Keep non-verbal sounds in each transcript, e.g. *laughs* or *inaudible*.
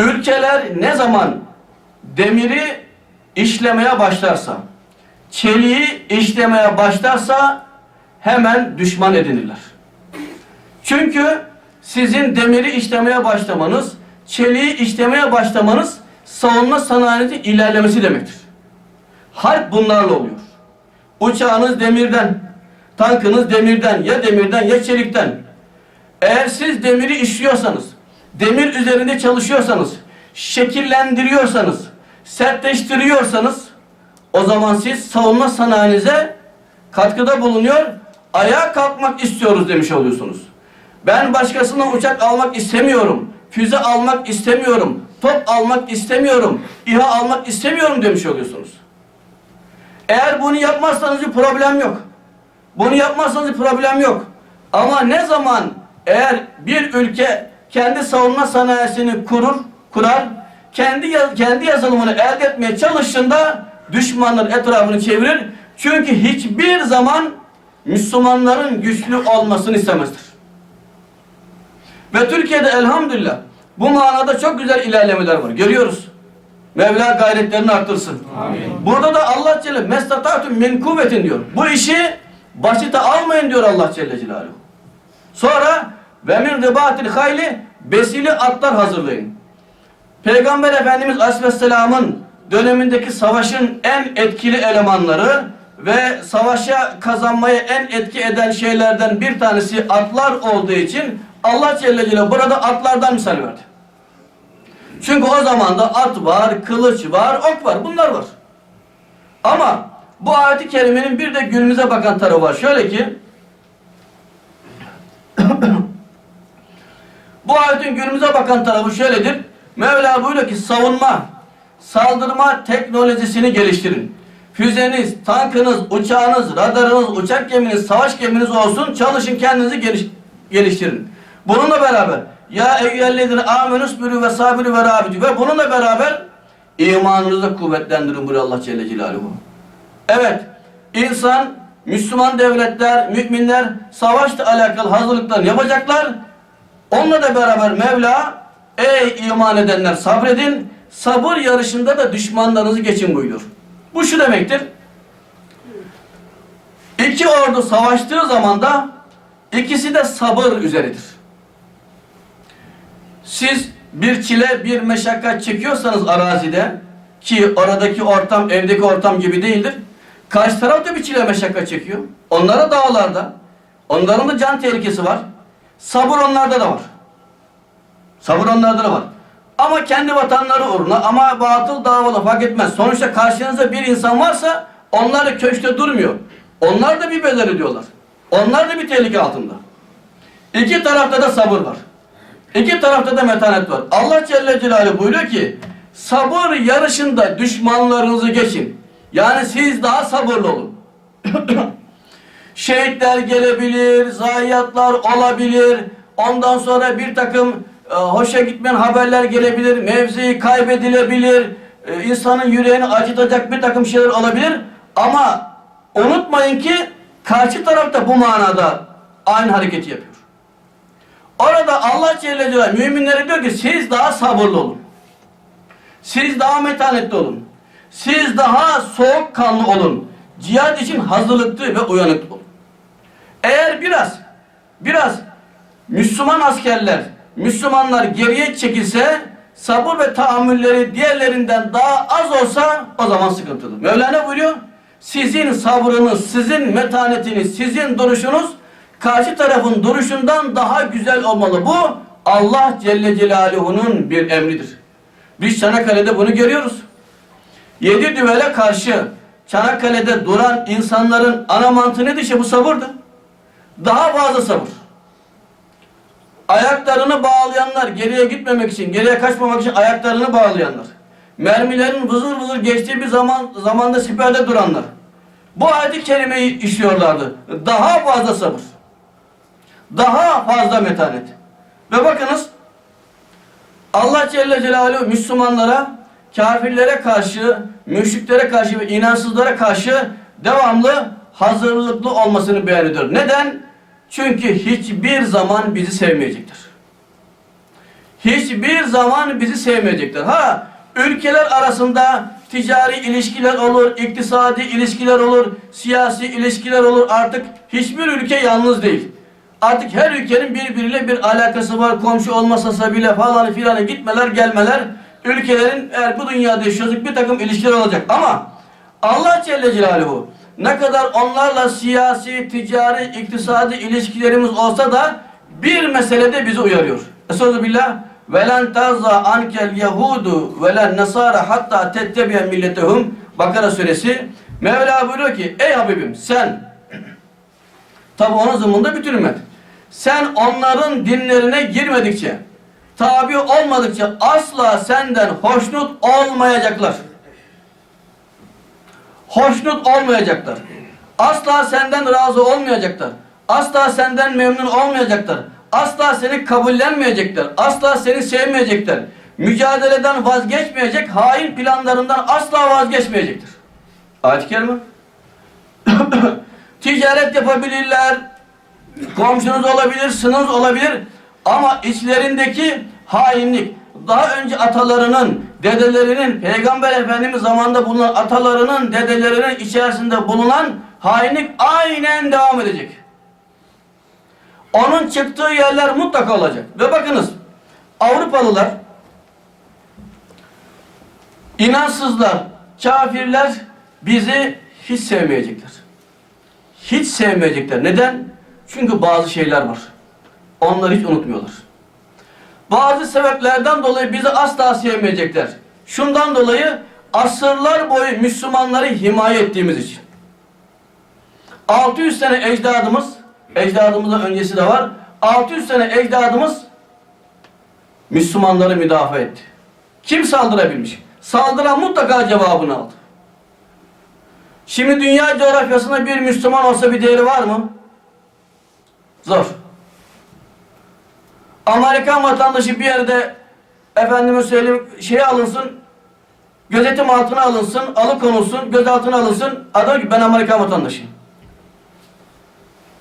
Ülkeler ne zaman demiri işlemeye başlarsa, çeliği işlemeye başlarsa hemen düşman edinirler. Çünkü sizin demiri işlemeye başlamanız, çeliği işlemeye başlamanız savunma sanayinizin ilerlemesi demektir. Harp bunlarla oluyor. Uçağınız demirden, tankınız demirden, ya demirden ya çelikten. Eğer siz demiri işliyorsanız, demir üzerinde çalışıyorsanız, şekillendiriyorsanız, sertleştiriyorsanız o zaman siz savunma sanayinize katkıda bulunuyor, ayağa kalkmak istiyoruz demiş oluyorsunuz. Ben başkasından uçak almak istemiyorum, füze almak istemiyorum, top almak istemiyorum, İHA almak istemiyorum demiş oluyorsunuz. Eğer bunu yapmazsanız bir problem yok. Bunu yapmazsanız bir problem yok. Ama ne zaman eğer bir ülke kendi savunma sanayisini kurur, kurar, kendi kendi yazılımını elde etmeye çalıştığında düşmanlar etrafını çevirir. Çünkü hiçbir zaman Müslümanların güçlü olmasını istemezdir. Ve Türkiye'de elhamdülillah bu manada çok güzel ilerlemeler var. Görüyoruz. Mevla gayretlerini arttırsın. Burada da Allah Celle mestata'tüm min kuvvetin diyor. Bu işi basite almayın diyor Allah Celle Celaluhu. Sonra ve min ribatil hayli besili atlar hazırlayın. Peygamber Efendimiz Aleyhisselam'ın dönemindeki savaşın en etkili elemanları ve savaşa kazanmaya en etki eden şeylerden bir tanesi atlar olduğu için Allah Celle Celaluhu burada atlardan misal verdi. Çünkü o zaman da at var, kılıç var, ok var. Bunlar var. Ama bu ayet-i kerimenin bir de günümüze bakan tarafı var. Şöyle ki bu ayetin günümüze bakan tarafı şöyledir. Mevla buyuruyor ki savunma, saldırma teknolojisini geliştirin. Füzeniz, tankınız, uçağınız, radarınız, uçak geminiz, savaş geminiz olsun. Çalışın kendinizi geliş- geliştirin. Bununla beraber ya eyyühellezine amenus bürü ve sabirü ve rabitü ve bununla beraber imanınızı kuvvetlendirin buyuruyor Allah Celle Celaluhu. Evet, insan, Müslüman devletler, müminler savaşla alakalı hazırlıklarını yapacaklar. Onunla da beraber Mevla, ey iman edenler sabredin, sabır yarışında da düşmanlarınızı geçin buyuruyor. Bu şu demektir. İki ordu savaştığı zaman da ikisi de sabır üzeridir. Siz bir çile, bir meşakkat çekiyorsanız arazide ki oradaki ortam, evdeki ortam gibi değildir. Karşı taraf da bir çile meşakkat çekiyor. Onlara dağlarda. Onların da can tehlikesi var. Sabır onlarda da var. Sabır onlarda da var. Ama kendi vatanları uğruna ama batıl davalı fark etmez. Sonuçta karşınızda bir insan varsa onlar da köşkte durmuyor. Onlar da bir bedel ödüyorlar. Onlar da bir tehlike altında. İki tarafta da sabır var. İki tarafta da metanet var. Allah Celle Celaluhu buyuruyor ki sabır yarışında düşmanlarınızı geçin. Yani siz daha sabırlı olun. *clears throat* Şehitler gelebilir, zayiatlar olabilir. Ondan sonra bir takım e, hoşa gitmeyen haberler gelebilir, mevzi kaybedilebilir. E, insanın yüreğini acıtacak bir takım şeyler olabilir. Ama unutmayın ki karşı tarafta bu manada aynı hareketi yapıyor. Orada Allah Celle Celaluhu müminlere diyor ki siz daha sabırlı olun. Siz daha metanetli olun. Siz daha soğukkanlı olun. Cihad için hazırlıklı ve uyanıklı olun. Eğer biraz biraz Müslüman askerler, Müslümanlar geriye çekilse sabır ve tahammülleri diğerlerinden daha az olsa o zaman sıkıntılı. Mevlana buyuruyor? Sizin sabrınız, sizin metanetiniz, sizin duruşunuz karşı tarafın duruşundan daha güzel olmalı. Bu Allah Celle Celaluhu'nun bir emridir. Biz Çanakkale'de bunu görüyoruz. Yedi düvele karşı Çanakkale'de duran insanların ana mantığı? İşte bu sabırdı. Daha fazla sabır. Ayaklarını bağlayanlar, geriye gitmemek için, geriye kaçmamak için ayaklarını bağlayanlar. Mermilerin vızır vızır geçtiği bir zaman zamanda siperde duranlar. Bu ayet-i kerimeyi işliyorlardı. Daha fazla sabır. Daha fazla metanet. Ve bakınız Allah Celle Celaluhu Müslümanlara, kafirlere karşı, müşriklere karşı ve inansızlara karşı devamlı hazırlıklı olmasını beyan ediyor. Neden? Çünkü hiçbir zaman bizi sevmeyecektir. hiçbir zaman bizi sevmeyecekler. Ha ülkeler arasında ticari ilişkiler olur, iktisadi ilişkiler olur, siyasi ilişkiler olur. Artık hiçbir ülke yalnız değil. Artık her ülkenin birbiriyle bir alakası var. Komşu olmasa bile falan filan gitmeler gelmeler. Ülkelerin eğer bu dünyada yaşıyorsak bir takım ilişkiler olacak. Ama Allah Celle Celaluhu ne kadar onlarla siyasi, ticari, iktisadi ilişkilerimiz olsa da bir meselede bizi uyarıyor. Estağfirullah. Velen tazza ankel yehudu velen nasara hatta tettebiyen milletehum Bakara suresi Mevla buyuruyor ki ey Habibim sen tabi onun zamanında bütün ümmet sen onların dinlerine girmedikçe tabi olmadıkça asla senden hoşnut olmayacaklar. Hoşnut olmayacaklar. Asla senden razı olmayacaklar. Asla senden memnun olmayacaklar. Asla seni kabullenmeyecekler. Asla seni sevmeyecekler. Mücadeleden vazgeçmeyecek, hain planlarından asla vazgeçmeyecektir. Ayet-i Kerime. *coughs* Ticaret yapabilirler, komşunuz olabilir, sınız olabilir ama içlerindeki hainlik, daha önce atalarının, dedelerinin, Peygamber Efendimiz zamanında bulunan atalarının, dedelerinin içerisinde bulunan hainlik aynen devam edecek. Onun çıktığı yerler mutlaka olacak. Ve bakınız, Avrupalılar, inansızlar, kafirler bizi hiç sevmeyecekler. Hiç sevmeyecekler. Neden? Çünkü bazı şeyler var. Onları hiç unutmuyorlar. Bazı sebeplerden dolayı bizi asla sevmeyecekler. Şundan dolayı asırlar boyu Müslümanları himaye ettiğimiz için. 600 sene ecdadımız, ecdadımızdan öncesi de var. 600 sene ecdadımız Müslümanları müdafaa etti. Kim saldırabilmiş? Saldıran mutlaka cevabını aldı. Şimdi dünya coğrafyasında bir Müslüman olsa bir değeri var mı? Zor. Amerikan vatandaşı bir yerde efendime söyleyeyim şeye alınsın, gözetim altına alınsın, alıkonulsun, gözaltına alınsın. Adam ki ben Amerikan vatandaşıyım.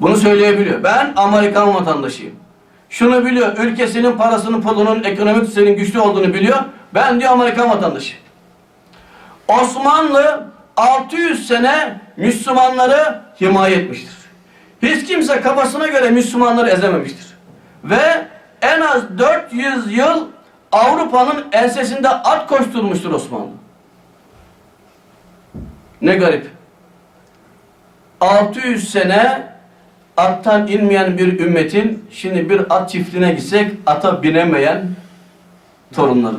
Bunu söyleyebiliyor. Ben Amerikan vatandaşıyım. Şunu biliyor, ülkesinin parasının, pulunun, ekonomik düzenin güçlü olduğunu biliyor. Ben diyor Amerikan vatandaşı. Osmanlı 600 sene Müslümanları himaye etmiştir. Hiç kimse kafasına göre Müslümanları ezememiştir. Ve en az 400 yıl Avrupa'nın ensesinde at koşturmuştur Osmanlı. Ne garip. 600 sene attan inmeyen bir ümmetin şimdi bir at çiftliğine gitsek ata binemeyen torunları.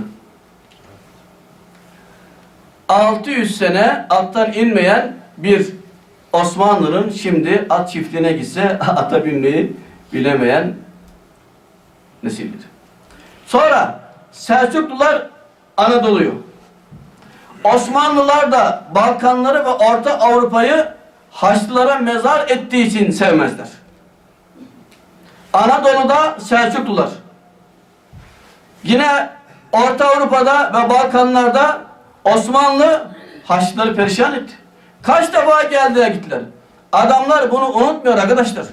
600 sene attan inmeyen bir Osmanlı'nın şimdi at çiftliğine gitse *laughs* ata binmeyi bilemeyen nesildir. Sonra Selçuklular Anadolu'yu, Osmanlılar da Balkanları ve Orta Avrupa'yı Haçlılara mezar ettiği için sevmezler. Anadolu'da Selçuklular. Yine Orta Avrupa'da ve Balkanlarda Osmanlı Haçlıları perişan etti. Kaç defa geldiler gittiler. Adamlar bunu unutmuyor arkadaşlar.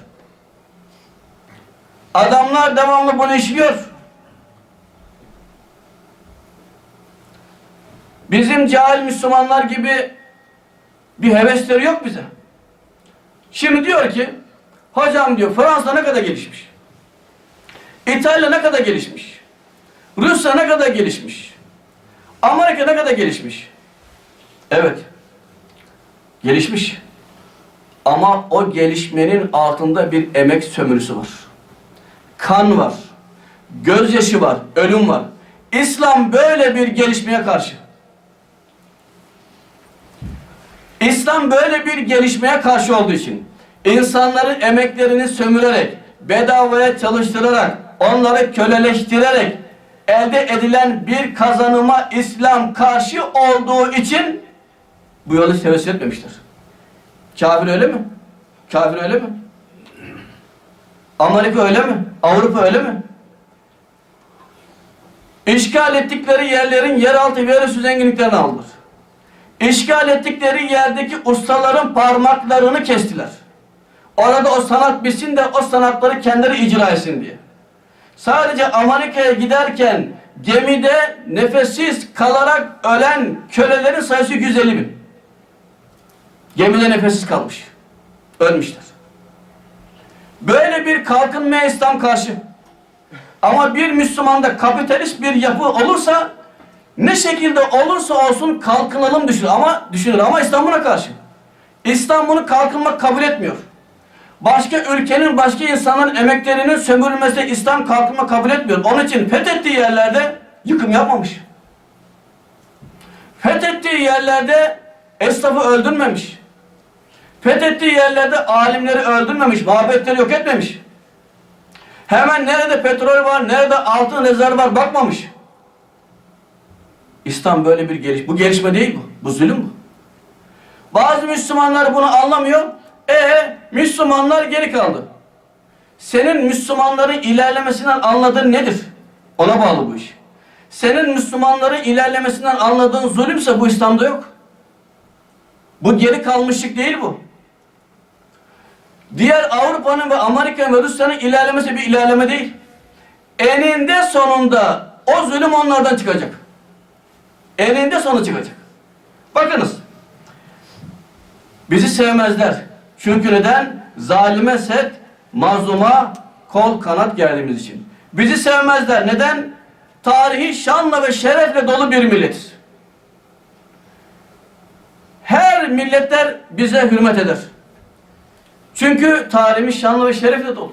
Adamlar devamlı bunu işliyor. Bizim cahil Müslümanlar gibi bir hevesleri yok bize. Şimdi diyor ki, hocam diyor Fransa ne kadar gelişmiş? İtalya ne kadar gelişmiş? Rusya ne kadar gelişmiş? Amerika ne kadar gelişmiş? Evet. Gelişmiş. Ama o gelişmenin altında bir emek sömürüsü var. Kan var. Gözyaşı var. Ölüm var. İslam böyle bir gelişmeye karşı. İslam böyle bir gelişmeye karşı olduğu için insanların emeklerini sömürerek, bedavaya çalıştırarak, onları köleleştirerek elde edilen bir kazanıma İslam karşı olduğu için bu yolu tevessül etmemiştir. Kafir öyle mi? Kafir öyle mi? Amerika öyle mi? Avrupa öyle mi? İşgal ettikleri yerlerin yeraltı ve yerüstü zenginliklerini aldılar. İşgal ettikleri yerdeki ustaların parmaklarını kestiler. Orada o sanat bitsin de o sanatları kendileri icra etsin diye. Sadece Amerika'ya giderken gemide nefessiz kalarak ölen kölelerin sayısı 150 bin. Gemide nefessiz kalmış. Ölmüşler. Böyle bir kalkınmaya İslam karşı. Ama bir Müslümanda kapitalist bir yapı olursa ne şekilde olursa olsun kalkınalım düşünür ama düşünür ama İslam buna karşı. İslam bunu kalkınmak kabul etmiyor. Başka ülkenin, başka insanların emeklerinin sömürülmesi İslam kalkınma kabul etmiyor. Onun için fethettiği yerlerde yıkım yapmamış. Fethettiği yerlerde esnafı öldürmemiş. Fethettiği yerlerde alimleri öldürmemiş, mabetleri yok etmemiş. Hemen nerede petrol var, nerede altın rezerv var bakmamış. İslam böyle bir geliş. Bu gelişme değil bu. Bu zulüm bu. Bazı Müslümanlar bunu anlamıyor. E Müslümanlar geri kaldı. Senin Müslümanların ilerlemesinden anladığın nedir? Ona bağlı bu iş. Senin Müslümanların ilerlemesinden anladığın zulümse bu İslam'da yok. Bu geri kalmışlık değil bu. Diğer Avrupa'nın ve Amerika'nın ve Rusya'nın ilerlemesi bir ilerleme değil. Eninde sonunda o zulüm onlardan çıkacak. Eninde sonu çıkacak. Bakınız. Bizi sevmezler. Çünkü neden? Zalime set, mazluma kol kanat gerdiğimiz için. Bizi sevmezler. Neden? Tarihi şanla ve şerefle dolu bir milletiz. Her milletler bize hürmet eder. Çünkü tarihimiz şanlı ve şerefle dolu.